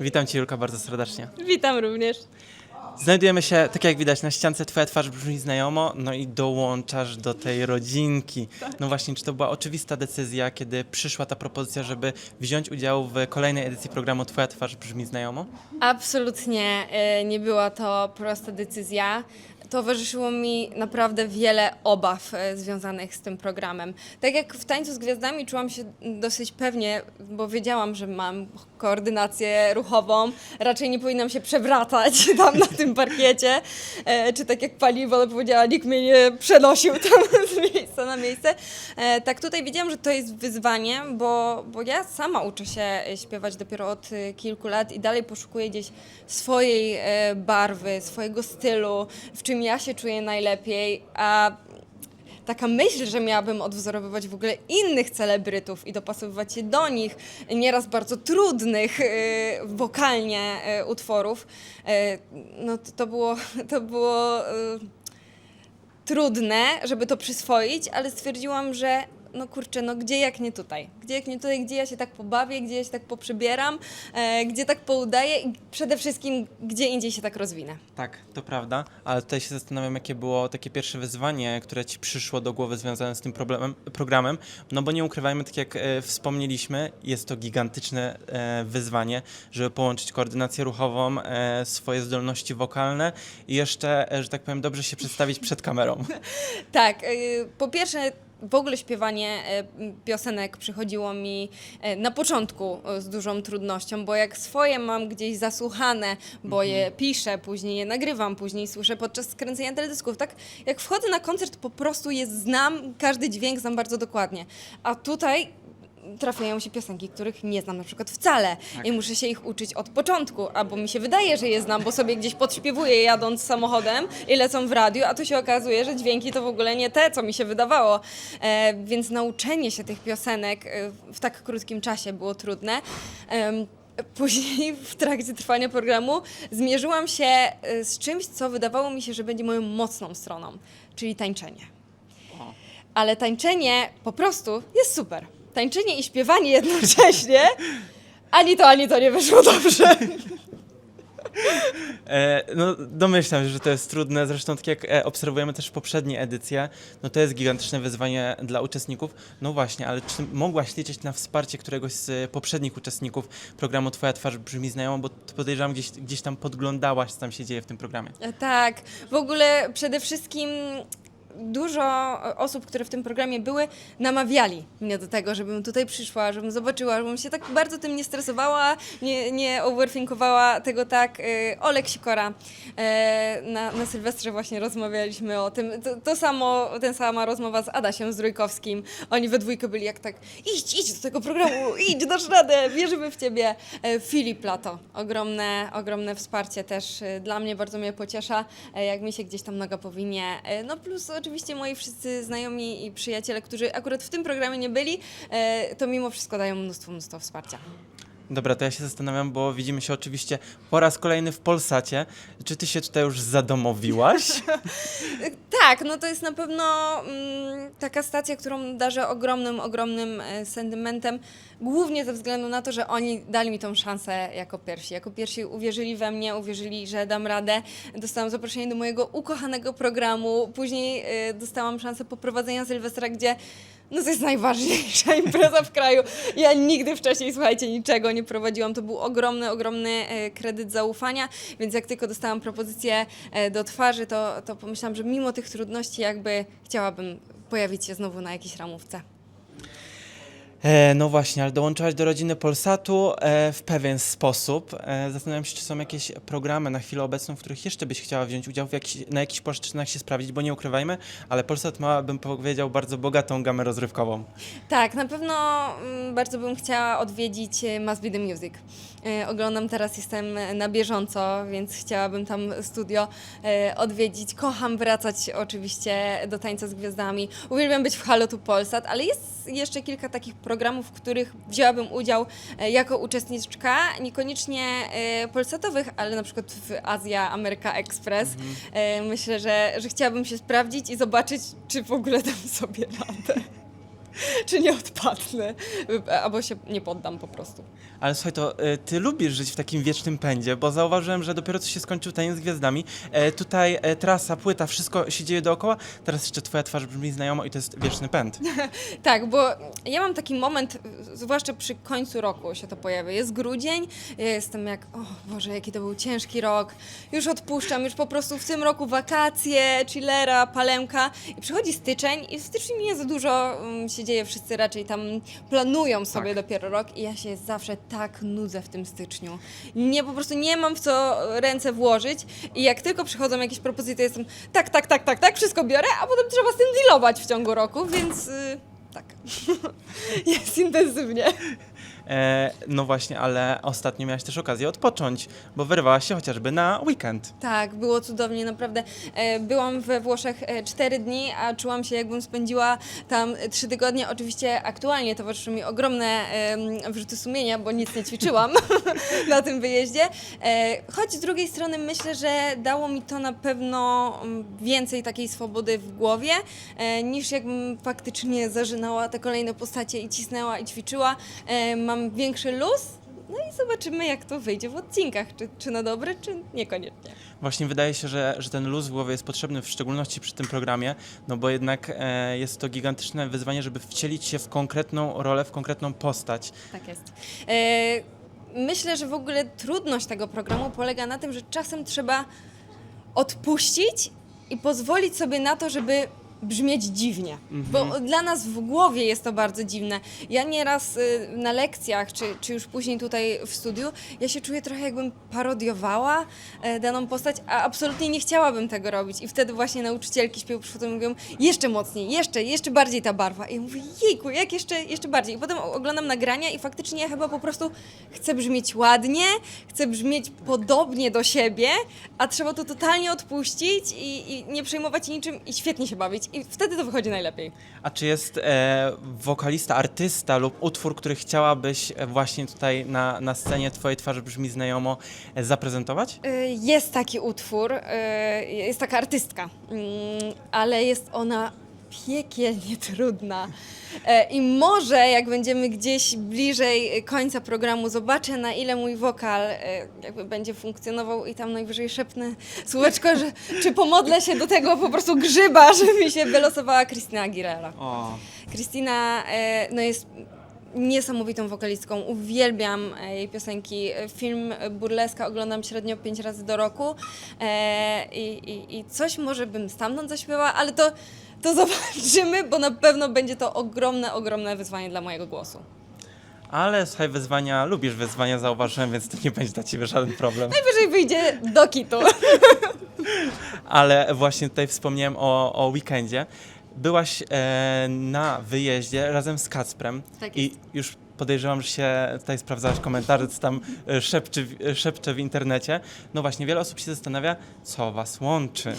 Witam Cię Julka bardzo serdecznie. Witam również. Znajdujemy się, tak jak widać, na ściance Twoja twarz brzmi znajomo, no i dołączasz do tej rodzinki. No właśnie, czy to była oczywista decyzja, kiedy przyszła ta propozycja, żeby wziąć udział w kolejnej edycji programu Twoja twarz brzmi znajomo? Absolutnie e, nie była to prosta decyzja. Towarzyszyło mi naprawdę wiele obaw e, związanych z tym programem. Tak jak w Tańcu z Gwiazdami czułam się dosyć pewnie, bo wiedziałam, że mam koordynację ruchową, raczej nie powinnam się przewracać tam na tym parkiecie, e, czy tak jak pani Iwona powiedziała, nikt mnie nie przenosił tam z miejsca na miejsce. E, Tak tutaj wiedziałam, że to jest wyzwanie, bo, bo ja sama uczę się śpiewać dopiero od e, kilku lat i dalej poszukuję gdzieś swojej barwy, swojego stylu, w czym ja się czuję najlepiej, a taka myśl, że miałabym odwzorowywać w ogóle innych celebrytów i dopasowywać się do nich, nieraz bardzo trudnych e, wokalnie e, utworów, e, no to, to było, to było trudne, żeby to przyswoić, ale stwierdziłam, że no kurczę, no gdzie jak nie tutaj? Gdzie jak nie tutaj, gdzie ja się tak pobawię, gdzie ja się tak poprzebieram, e, gdzie tak poudaję i przede wszystkim gdzie indziej się tak rozwinę. Tak, to prawda, ale tutaj się zastanawiam, jakie było takie pierwsze wyzwanie, które Ci przyszło do głowy związane z tym problemem, programem, no bo nie ukrywajmy, tak jak e, wspomnieliśmy, jest to gigantyczne e, wyzwanie, żeby połączyć koordynację ruchową, e, swoje zdolności wokalne i jeszcze, e, że tak powiem, dobrze się przedstawić przed kamerą. Tak, y, po pierwsze w ogóle śpiewanie e, piosenek przychodziło mi e, na początku e, z dużą trudnością, bo jak swoje mam gdzieś zasłuchane, bo je piszę, później je nagrywam, później słyszę podczas skręcenia teledysków, tak jak wchodzę na koncert po prostu je znam, każdy dźwięk znam bardzo dokładnie, a tutaj trafiają się piosenki, których nie znam na przykład wcale i muszę się ich uczyć od początku, albo mi się wydaje, że je znam, bo sobie gdzieś podśpiewuję jadąc samochodem i lecą w radiu, a tu się okazuje, że dźwięki to w ogóle nie te, co mi się wydawało. E, więc nauczenie się tych piosenek e, w tak krótkim czasie było trudne. Em, Później w trakcie trwania programu zmierzyłam się e, z czymś, co wydawało mi się, że będzie moją mocną stroną, czyli tańczenie. Ale tańczenie po prostu jest super. Tańczenie i śpiewanie jednocześnie, ani to, ani to nie wyszło dobrze. E, no, domyślam się, że to jest trudne. Zresztą, tak jak e, obserwujemy też poprzednie edycje, no to jest gigantyczne wyzwanie dla uczestników. No właśnie, ale czy mogłaś liczyć na wsparcie któregoś z e, poprzednich uczestników programu Twoja twarz brzmi znajomo, bo t- podejrzewam, gdzieś, gdzieś tam podglądałaś, co tam się dzieje w tym programie. Tak, w ogóle przede wszystkim dużo osób, które w tym programie były, namawiali mnie do tego, żebym tutaj przyszła, żebym zobaczyła, żebym się tak bardzo tym nie stresowała, nie, nie overthinkowała tego tak. Y, Olek Sikora, e, na, na Sylwestrze właśnie rozmawialiśmy o tym. To, to samo, ten sama rozmowa z Adasiem Zdrójkowskim. Oni we dwójkę byli jak tak, idź, idź do tego programu, idź, dasz radę, wierzymy w ciebie. E, Filip Lato, ogromne, ogromne wsparcie też e, dla mnie bardzo mnie pociesza, e, jak mi się gdzieś tam noga powinie. E, No plus oczywiście moi wszyscy znajomi i przyjaciele, którzy akurat w tym programie nie byli, e, to mimo wszystko dają mnóstwo, mnóstwo wsparcia. Dobra, to ja się zastanawiam, bo widzimy się oczywiście po raz kolejny w Polsacie. Czy ty się tutaj już zadomowiłaś? Tak, no to jest na pewno mm, taka stacja, którą darzę ogromnym, ogromnym e, sentymentem, głównie ze względu na to, że oni dali mi tą szansę jako pierwsi. Jako pierwsi uwierzyli we mnie, uwierzyli, że dam radę. Dostałam zaproszenie do mojego ukochanego programu, później e, dostałam szansę poprowadzenia Sylwestra, gdzie no to jest najważniejsza impreza w kraju. Ja nigdy wcześniej, słuchajcie, niczego nie prowadziłam. To był ogromny, ogromny e, kredyt zaufania, więc jak tylko dostałam propozycję e, do twarzy, to, to pomyślałam, że mimo tych trudności jakby chciałabym pojawić się znowu na jakiejś ramówce. E, no właśnie, ale dołączyłaś do rodziny Polsatu e, w pewien sposób. E, zastanawiam się, czy są jakieś programy na chwilę obecną, w których jeszcze byś chciała wziąć udział, w jakiś, na jakichś płaszczyznach się sprawdzić, bo nie ukrywajmy, ale Polsat ma, bym powiedział, bardzo bogatą gamę rozrywkową. Tak, na pewno mm, bardzo bym chciała odwiedzić e, Must Be The Music. E, Oglądam teraz, jestem na bieżąco, więc chciałabym tam studio e, odwiedzić. Kocham wracać oczywiście do Tańca z Gwiazdami. Uwielbiam być w Halo tu Polsat, ale jest jeszcze kilka takich programów, w których wzięłabym udział e, jako uczestniczka, niekoniecznie e, polsatowych, ale na przykład w Azja Ameryka Express. E, Myślę, że, że chciałabym się sprawdzić i zobaczyć, czy w ogóle dam sobie radę. Czy nie odpadnę, albo się nie poddam po prostu. Ale słuchaj, to e, ty lubisz żyć w takim wiecznym pędzie, bo zauważyłem, że dopiero co się skończył Taniec z Gwiazdami, e, tutaj e, trasa, płyta, wszystko się dzieje dookoła, teraz jeszcze twoja twarz brzmi znajomo i to jest wieczny pęd. Tak, bo ja mam taki moment, zwłaszcza przy końcu roku się to pojawia. Jest grudzień, ja jestem jak, o Boże, jaki to był ciężki rok. Już odpuszczam, już po prostu w tym roku wakacje, chillera, palemka. I przychodzi styczeń i w styczniu nie za dużo um, się dzieje, wszyscy raczej tam planują sobie dopiero rok i ja się zawsze tak nudzę w tym styczniu. Nie, po prostu nie mam w co ręce włożyć i jak tylko przychodzą jakieś propozycje, to jestem tak, tak, tak, tak, tak, wszystko biorę, a potem trzeba z tym dealować w ciągu roku, więc y, tak. Jest intensywnie. E, no właśnie, ale ostatnio miałaś też okazję odpocząć, bo wyrwałaś się chociażby na weekend. Tak, było cudownie, naprawdę. E, Byłam we Włoszech e, cztery dni, a czułam się, jakbym spędziła tam e, trzy tygodnie. Oczywiście aktualnie towarzyszyły mi ogromne em, wyrzuty sumienia, bo nic nie ćwiczyłam na tym wyjeździe. E, Choć z drugiej strony myślę, że dało mi to na pewno mm, więcej takiej swobody w głowie, e, niż jakbym faktycznie zażynała te kolejne postacie i cisnęła i ćwiczyła. E, Mam większy luz. No i zobaczymy, jak to wyjdzie w odcinkach, czy, czy na dobre, czy niekoniecznie. Właśnie wydaje się, że, że ten luz w głowie jest potrzebny, w szczególności przy tym programie, no bo jednak e, jest to gigantyczne wyzwanie, żeby wcielić się w konkretną rolę, w konkretną postać. Tak jest. E, myślę, że w ogóle trudność tego programu polega na tym, że czasem trzeba odpuścić i pozwolić sobie na to, żeby brzmieć dziwnie. Bo dla nas w głowie jest to bardzo dziwne. Ja nieraz y, na lekcjach, czy, czy już później tutaj w studiu, ja się czuję trochę jakbym parodiowała e, daną postać, a absolutnie nie chciałabym tego robić. I wtedy właśnie nauczycielki śpiewu przychodzą i mówią jeszcze mocniej, jeszcze, jeszcze bardziej ta barwa. I ja mówię, jejku, jak jeszcze, jeszcze bardziej. I potem oglądam nagrania i faktycznie ja chyba po prostu chcę brzmieć ładnie, chcę brzmieć podobnie do siebie, a trzeba to totalnie odpuścić i, i nie przejmować się niczym i świetnie się bawić. I wtedy to wychodzi najlepiej. A czy jest e, wokalista, artysta lub utwór, który chciałabyś e, właśnie tutaj na, na scenie Twojej twarzy brzmi znajomo e, zaprezentować? Y, Jest taki utwór, y, jest taka artystka, mm, ale jest ona piekielnie trudna. E, I może jak będziemy gdzieś bliżej końca programu, zobaczę na ile mój wokal e, jakby będzie funkcjonował i tam najwyżej szepnę słóweczko, że czy pomodlę się do tego po prostu grzyba, żeby mi się wylosowała Krystyna Aguilera. Krystyna e, no jest niesamowitą wokalistką. Uwielbiam jej piosenki. Film Burleska oglądam średnio pięć razy do roku e, i, i, i coś może bym stamtąd zaśpiewała, ale to, to zobaczymy, bo na pewno będzie to ogromne, ogromne wyzwanie dla mojego głosu. Ale słuchaj, wyzwania, lubisz wyzwania, zauważyłem, więc to nie będzie dla Ciebie żaden problem. Najwyżej wyjdzie do kitu. Ale właśnie tutaj wspomniałem o, o weekendzie. Byłaś e, na wyjeździe razem z Kacprem Tak i już podejrzewam, że się tutaj sprawdzałaś komentarze, co tam e, szepczy, w- szepcze w internecie. No właśnie, wiele osób się zastanawia, co was łączy.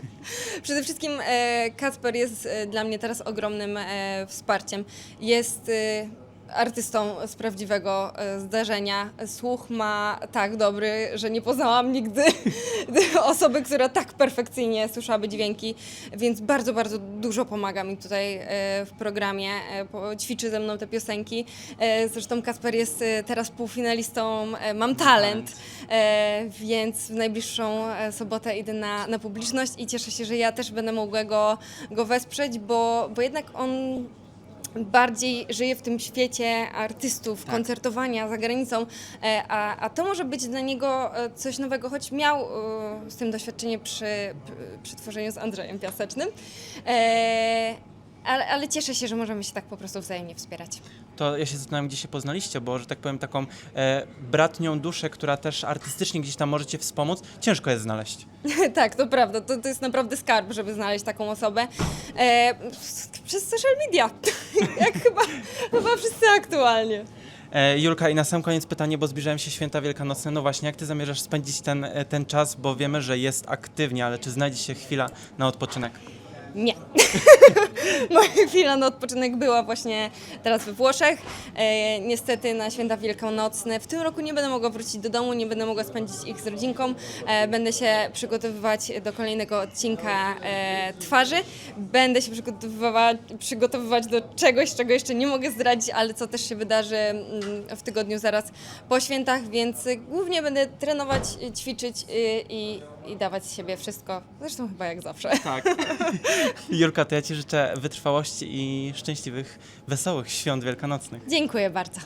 Przede wszystkim e, Kacper jest e, dla mnie teraz ogromnym e, wsparciem. Jest e, artystą z prawdziwego e, zdarzenia. Słuch ma tak dobry, że nie poznałam nigdy osoby, która tak perfekcyjnie słyszałaby dźwięki, więc bardzo, bardzo dużo pomaga mi tutaj e, w programie. E, ćwiczy ze mną te piosenki. Zresztą Kasper jest teraz półfinalistą Mam Talent, więc w najbliższą sobotę idę na, na publiczność i cieszę się, że ja też będę mogła go, go wesprzeć, bo, bo jednak on bardziej żyje w tym świecie artystów, koncertowania za granicą, e, a, a to może być dla niego e, coś nowego, choć miał e, z tym doświadczenie przy, przy tworzeniu z Andrzejem Piasecznym. Ale, ale cieszę się, że możemy się tak po prostu wzajemnie wspierać. To ja się zastanawiam, gdzie się poznaliście, bo, że tak powiem, taką e, bratnią duszę, która też artystycznie gdzieś tam możecie wspomóc, ciężko jest znaleźć. tak, to prawda. To, to jest naprawdę skarb, żeby znaleźć taką osobę. E, przez social media, jak chyba, chyba wszyscy aktualnie. E, Julka, i na sam koniec pytanie, bo zbliżają się święta wielkanocne. No właśnie, jak ty zamierzasz spędzić ten, e, ten czas, bo wiemy, że jest aktywnie, ale czy znajdzie się chwila na odpoczynek? Nie. Moja chwila na odpoczynek była właśnie teraz we Włoszech. E, niestety na święta wielkanocne w tym roku nie będę mogła wrócić do domu, nie będę mogła spędzić ich z rodzinką. E, będę się przygotowywać do kolejnego odcinka e, twarzy. Będę się przygotowywać, przygotowywać do czegoś, czego jeszcze nie mogę zdradzić, ale co też się wydarzy mm, w tygodniu zaraz po świętach, więc głównie będę trenować, ćwiczyć y, i, i dawać z siebie wszystko. Zresztą chyba jak zawsze. Tak. Julka, to ja Ci życzę wytrwałości i szczęśliwych, wesołych świąt wielkanocnych. Dziękuję bardzo.